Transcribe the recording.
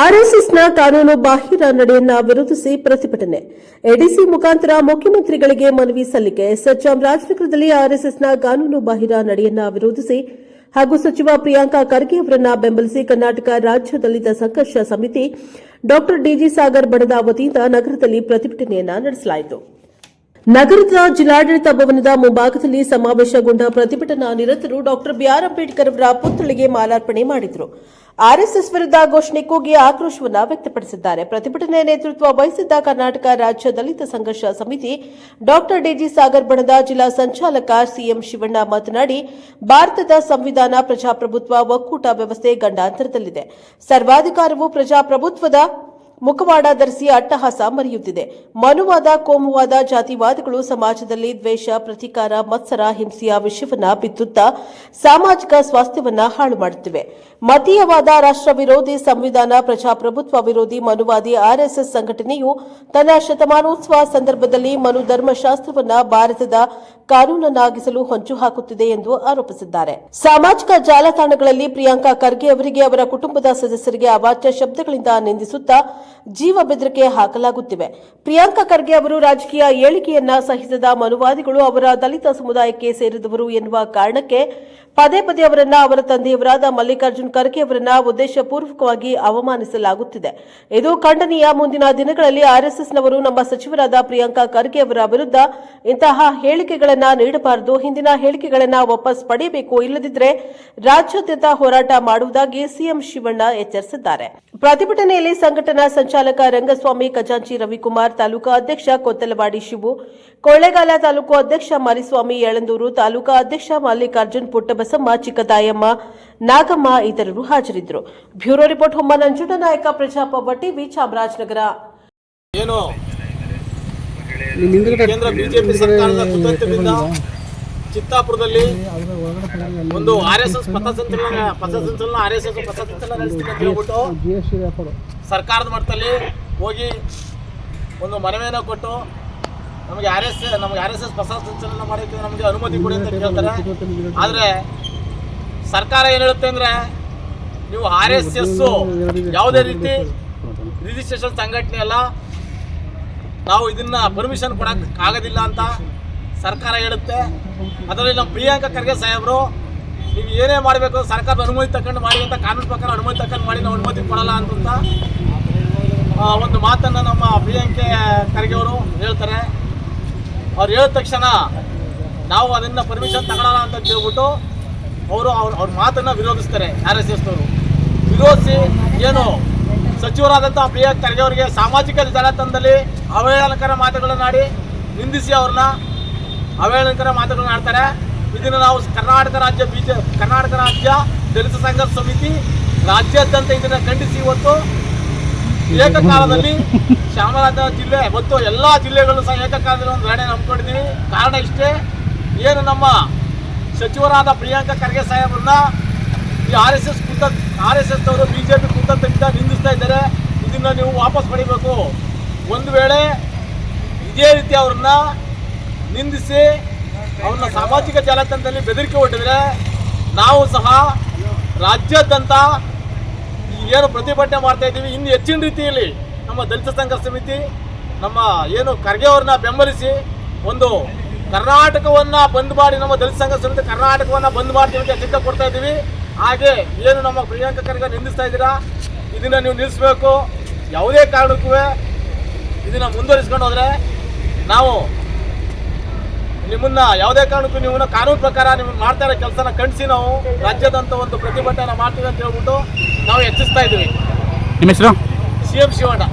ಆರ್ಎಸ್ಎಸ್ನ ಕಾನೂನು ಬಾಹಿರ ನಡೆಯನ್ನ ವಿರೋಧಿಸಿ ಪ್ರತಿಭಟನೆ. ಎಡಿಸಿ ಮುಖಾಂತರ ಮುಖ್ಯಮಂತ್ರಿಗಳಿಗೆ ಮನವಿ ಸಲ್ಲಿಕೆ. ಚಾಮರಾಜನಗರದಲ್ಲಿ ಆರ್ಎಸ್ಎಸ್ನ ಕಾನೂನು ಬಾಹಿರ ನಡೆಯನ್ನ ವಿರೋಧಿಸಿ ಹಾಗೂ ಸಚಿವ ಪ್ರಿಯಾಂಕಾ ಖರ್ಗೆ ಅವರನ್ನ ಬೆಂಬಲಿಸಿ ಕರ್ನಾಟಕ ರಾಜ್ಯ ದಲಿತ ಸಂಘರ್ಷ ಸಮಿತಿ ಡಾ ಡಿಜಿ ಸಾಗರ್ ಬಣದ ವತಿಯಿಂದ ನಗರದಲ್ಲಿ ಪ್ರತಿಭಟನೆಯನ್ನ ನಡೆಸಲಾಯಿತು. ನಗರದ ಜಿಲ್ಲಾಡಳಿತ ಭವನದ ಮುಂಭಾಗದಲ್ಲಿ ಸಮಾವೇಶಗೊಂಡ ಪ್ರತಿಭಟನಾ ನಿರತರು ಡಾಕ್ಟರ್ ಬಿಆರ್ ಅಂಬೇಡ್ಕರ್ ಅವರ ಪುತ್ಥಳಿಗೆ ಮಾಲಾರ್ಪಣೆ ಮಾಡಿದರು. ಆರ್ಎಸ್ಎಸ್ ವಿರುದ್ಧ ಘೋಷಣೆ ಕೂಗಿ ಆಕ್ರೋಶವನ್ನು ವ್ಯಕ್ತಪಡಿಸಿದ್ದಾರೆ. ಪ್ರತಿಭಟನೆ ನೇತೃತ್ವ ವಹಿಸಿದ್ದ ಕರ್ನಾಟಕ ರಾಜ್ಯ ದಲಿತ ಸಂಘರ್ಷ ಸಮಿತಿ ಡಾಕ್ಟರ್ ಡಿಜಿ ಸಾಗರ್ ಬಣದ ಜಿಲ್ಲಾ ಸಂಚಾಲಕ ಸಿಎಂ ಶಿವಣ್ಣ ಮಾತನಾಡಿ, ಭಾರತದ ಸಂವಿಧಾನ ಪ್ರಜಾಪ್ರಭುತ್ವ ಒಕ್ಕೂಟ ವ್ಯವಸ್ಥೆ ಗಂಡಾಂತರದಲ್ಲಿದೆ. ಸರ್ವಾಧಿಕಾರವು ಪ್ರಜಾಪ್ರಭುತ್ವದ ಮುಖವಾಡ ಧರಿಸಿ ಅಟ್ಟಹಾಸ ಮರೆಯುತ್ತಿದೆ. ಮನುವಾದ, ಕೋಮುವಾದ ಜಾತಿವಾದಗಳು ಸಮಾಜದಲ್ಲಿ ದ್ವೇಷ, ಪ್ರತಿಕಾರ, ಮತ್ಸರ, ಹಿಂಸೆಯ ವಿಷಯವನ್ನ ಬಿತ್ತುತ್ತಾ ಸಾಮಾಜಿಕ ಸ್ವಾಸ್ಥ್ಯವನ್ನ ಹಾಳು ಮಾಡುತ್ತಿವೆ. ಮತೀಯವಾದ ರಾಷ್ಟ್ರ ವಿರೋಧಿ ಸಂವಿಧಾನ ಪ್ರಜಾಪ್ರಭುತ್ವ ವಿರೋಧಿ ಮನುವಾದಿ ಆರ್ಎಸ್ಎಸ್ ಸಂಘಟನೆಯು ತನ್ನ ಶತಮಾನೋತ್ಸವ ಸಂದರ್ಭದಲ್ಲಿ ಮನು ಧರ್ಮಶಾಸ್ತ್ರವನ್ನ ಭಾರತದ ಕಾನೂನನ್ನಾಗಿಸಲು ಹೊಂಚು ಹಾಕುತ್ತಿದೆ ಎಂದು ಆರೋಪಿಸಿದ್ದಾರೆ. ಸಾಮಾಜಿಕ ಜಾಲತಾಣಗಳಲ್ಲಿ ಪ್ರಿಯಾಂಕಾ ಖರ್ಗೆ ಅವರಿಗೆ ಅವರ ಕುಟುಂಬದ ಸದಸ್ಯರಿಗೆ ಅವಾಚ್ಯ ಶಬ್ದಗಳಿಂದ ನಿಂದಿಸುತ್ತಾ ಜೀವ ಬೆದರಿಕೆ ಹಾಕಲಾಗುತ್ತಿವೆ. ಪ್ರಿಯಾಂಕಾ ಖರ್ಗೆ ಅವರು ರಾಜಕೀಯ ಏಳಿಗೆಯನ್ನ ಸಹಿಸದ ಮನುವಾದಿಗಳು ಅವರ ದಲಿತ ಸಮುದಾಯಕ್ಕೆ ಸೇರಿದವರು ಎನ್ನುವ ಕಾರಣಕ್ಕೆ ಪದೇ ಪದೇ ಅವರನ್ನ ಅವರ ತಂದೆಯವರಾದ ಮಲ್ಲಿಕಾರ್ಜುನ್ ಖರ್ಗೆ ಅವರನ್ನ ಉದ್ದೇಶಪೂರ್ವಕವಾಗಿ ಅವಮಾನಿಸಲಾಗುತ್ತಿದೆ. ಇದು ಖಂಡನೀಯ. ಮುಂದಿನ ದಿನಗಳಲ್ಲಿ ಆರ್ಎಸ್ಎಸ್ನವರು ನಮ್ಮ ಸಚಿವರಾದ ಪ್ರಿಯಾಂಕಾ ಖರ್ಗೆ ಅವರ ವಿರುದ್ಧ ಇಂತಹ ಹೇಳಿಕೆಗಳನ್ನ ನೀಡಬಾರದು. ಹಿಂದಿನ ಹೇಳಿಕೆಗಳನ್ನ ವಾಪಸ್ ಪಡೆಯಬೇಕು. ಇಲ್ಲದಿದ್ದರೆ ರಾಜ್ಯಾದ್ಯಂತ ಹೋರಾಟ ಮಾಡುವುದಾಗಿ ಸಿಎಂ ಶಿವಣ್ಣ ಎಚ್ಚರಿಸಿದ್ದಾರೆ. ಪ್ರತಿಭಟನೆಯಲ್ಲಿ ಸಂಘಟನಾ ಸಂಚಾಲಕ ರಂಗಸ್ವಾಮಿ, ಖಜಾಂಚಿ ರವಿಕುಮಾರ್, ತಾಲೂಕಾ ಅಧ್ಯಕ್ಷ ಕೊತ್ತಲವಾಡಿ ಶಿವು, ಕೊಳ್ಳೇಗಾಲ ತಾಲೂಕು ಅಧ್ಯಕ್ಷ ಮರಿಸ್ವಾಮಿ, ಯಳಂದೂರು ತಾಲೂಕಾ ಅಧ್ಯಕ್ಷ ಮಲ್ಲಿಕಾರ್ಜುನ್ ಪುಟ್ಟಬಸಮ್ಮ ಚಿಕ್ಕತಾಯಮ್ಮ ನಾಗಮ್ಮ ಇತರರು ಹಾಜರಿದ್ದರು. ಬ್ಯೂರೋ ರಿಪೋರ್ಟ್ ಹೊಮ್ಮ ನಂಜುಂಡ ನಾಯಕ ಟಿವಿ ಚಾಮರಾಜನಗರ. ಏನು? ಕೇಂದ್ರ ಬಿಜೆಪಿ ಸರ್ಕಾರದ ಕುತಂತ್ರದಿಂದ ಚಿತ್ತಾಪುರದಲ್ಲಿ ಒಂದು ಆರ್ ಎಸ್ ಎಸ್ ಪಥಸಂಚಲನ ಪಥಸಂಚಲನ ಆರ್ ಎಸ್ ಎಸ್ ಪಥಸಂಚಲನ ನಡೆಸ್ತೀನಿ ಅಂತ ಹೇಳ್ಬಿಟ್ಟು ಸರ್ಕಾರದ ಮಟ್ಟದಲ್ಲಿ ಹೋಗಿ ಒಂದು ಮನವಿಯನ್ನ ಕೊಟ್ಟು ನಮಗೆ ಆರ್ ಎಸ್ ನಮಗೆ ಆರ್ ಎಸ್ ಎಸ್ ಪಥಸಂಚಲನ ಮಾಡೋಕ್ಕೆ ನಮಗೆ ಅನುಮತಿ ಕೊಡಿ ಅಂತ ಕೇಳ್ತಾರೆ. ಆದರೆ ಸರ್ಕಾರ ಏನು ಹೇಳುತ್ತೆ ಅಂದರೆ ನೀವು ಆರ್ ಎಸ್ ಎಸ್ಸು ಯಾವುದೇ ರೀತಿ ರಿಜಿಸ್ಟ್ರೇಷನ್ ಸಂಘಟನೆ ಅಲ್ಲ ನಾವು ಇದನ್ನ ಪರ್ಮಿಷನ್ ಕೊಡಕ್ ಆಗೋದಿಲ್ಲ ಅಂತ ಸರ್ಕಾರ ಹೇಳುತ್ತೆ. ಅದರಲ್ಲಿ ನಮ್ಮ ಪ್ರಿಯಾಂಕಾ ಖರ್ಗೆ ಸಾಹೇಬ್ರು ನೀವು ಏನೇ ಮಾಡಬೇಕು ಸರ್ಕಾರದ ಅನುಮತಿ ತಕೊಂಡು ಮಾಡಿ ಅಂತ ಕಾನೂನು ಪ್ರಕಾರ ಅನುಮತಿ ತಕೊಂಡು ಮಾಡಿ ನಾವು ಅನುಮತಿ ಕೊಡಲ್ಲ ಅಂತ ಒಂದು ಮಾತನ್ನು ನಮ್ಮ ಪ್ರಿಯಾಂಕೆ ಖರ್ಗೆ ಅವರು ಹೇಳ್ತಾರೆ. ಅವ್ರು ಹೇಳಿದ ತಕ್ಷಣ ನಾವು ಅದನ್ನ ಪರ್ಮಿಷನ್ ತಗೊಳ್ಳೋಣ ಅಂತ ಹೇಳ್ಬಿಟ್ಟು ಅವರು ಅವ್ರ ಅವ್ರ ಮಾತನ್ನು ವಿರೋಧಿಸ್ತಾರೆ ಆರ್ ಎಸ್ ಎಸ್ನವರು ವಿರೋಧಿಸಿ ಏನು ಸಚಿವರಾದಂಥ ಪ್ರಿಯ ಖರ್ಗೆ ಅವರಿಗೆ ಸಾಮಾಜಿಕ ಜಾಲತಾಣದಲ್ಲಿ ಅವಹೇಳನಕರ ಮಾತುಗಳನ್ನಾಡಿ ನಿಂದಿಸಿ ಅವ್ರನ್ನ ಅವಹೇಳನಕರ ಮಾತುಗಳನ್ನ ಆಡ್ತಾರೆ. ಇದನ್ನು ನಾವು ಕರ್ನಾಟಕ ರಾಜ್ಯ ಬಿಜೆ ಕರ್ನಾಟಕ ರಾಜ್ಯ ದಲಿತ ಸಂಘರ್ಷ ಸಮಿತಿ ರಾಜ್ಯಾದ್ಯಂತ ಇದನ್ನು ಖಂಡಿಸಿ ಇವತ್ತು. ಏಕಕಾಲದಲ್ಲಿ ಚಾಮರಾಜನಗರ ಜಿಲ್ಲೆ ಮತ್ತು ಎಲ್ಲ ಜಿಲ್ಲೆಗಳು ಸಹ ಏಕಕಾಲದಲ್ಲಿ ಒಂದು ಧರಣಿ ನಂಬ್ಕೊಂಡಿದ್ದೀವಿ ಕಾರಣ ಇಷ್ಟೇ. ಏನು ನಮ್ಮ ಸಚಿವರಾದ ಪ್ರಿಯಾಂಕ ಖರ್ಗೆ ಸಾಹೇಬ್ರನ್ನ ಈ ಆರ್ ಎಸ್ ಎಸ್ ಕುಂತ, ಆರ್ ಎಸ್ ಎಸ್ ಅವರು ಬಿ ಜೆ ಪಿ ಕುತಂತ್ರದಿಂದ ನಿಂದಿಸ್ತಾ ಇದ್ದಾರೆ. ಇದನ್ನು ನೀವು ವಾಪಸ್ ಪಡಿಬೇಕು. ಒಂದು ವೇಳೆ ಇದೇ ರೀತಿ ಅವ್ರನ್ನ ನಿಂದಿಸಿ ಅವ್ರನ್ನ ಸಾಮಾಜಿಕ ಜಾಲತಾಣದಲ್ಲಿ ಬೆದರಿಕೆ ಹೊಟ್ಟಿದ್ರೆ ನಾವು ಸಹ ರಾಜ್ಯಾದ್ಯಂತ ಏನು ಪ್ರತಿಭಟನೆ ಮಾಡ್ತಾ ಇದ್ದೀವಿ. ಇನ್ನು ಹೆಚ್ಚಿನ ರೀತಿಯಲ್ಲಿ ನಮ್ಮ ದಲಿತ ಸಂಘರ್ಷ ಸಮಿತಿ, ನಮ್ಮ ಏನು ಖರ್ಗೆ ಅವ್ರನ್ನ ಬೆಂಬಲಿಸಿ ಒಂದು ಕರ್ನಾಟಕವನ್ನ ಬಂದ್ ಮಾಡಿ ನಮ್ಮ ದಲಿತ ಸಂಘ ಸಮಿತಿ ಕರ್ನಾಟಕವನ್ನ ಬಂದ್ ಮಾಡ್ತೀವಿ ಅಂತ ಎಚ್ಚರಿಕೆ ಕೊಡ್ತಾ ಇದ್ದೀವಿ. ಹಾಗೆ ಏನು ನಮ್ಮ ಪ್ರಿಯಾಂಕ ಖರ್ಗೆ ನಿಂದಿಸ್ತಾ ಇದ್ದೀರಾ? ಇದನ್ನ ನೀವು ನಿಲ್ಲಿಸಬೇಕು. ಯಾವುದೇ ಕಾರಣಕ್ಕೂ ಇದನ್ನ ಮುಂದುವರಿಸ್ಕೊಂಡು ಹೋದ್ರೆ ನಾವು ನಿಮ್ಮನ್ನ ಯಾವುದೇ ಕಾರಣಕ್ಕೂ ನೀವು ಕಾನೂನು ಪ್ರಕಾರ ನಿಮ್ಮನ್ನ ಮಾಡ್ತಾ ಇರೋ ಕೆಲಸನ ಕಂಡಿಸಿ ನಾವು. ರಾಜ್ಯದಂತ ಒಂದು ಪ್ರತಿಭಟನೆ ಮಾಡ್ತೀವಿ ಅಂತ ಹೇಳ್ಬಿಟ್ಟು ನಾವು ಹೆಚ್ಚಿಸ್ತಾ ಇದ್ದೀವಿ. ನಿಮ್ಮ ಹೆಸರು? C M Shivanna.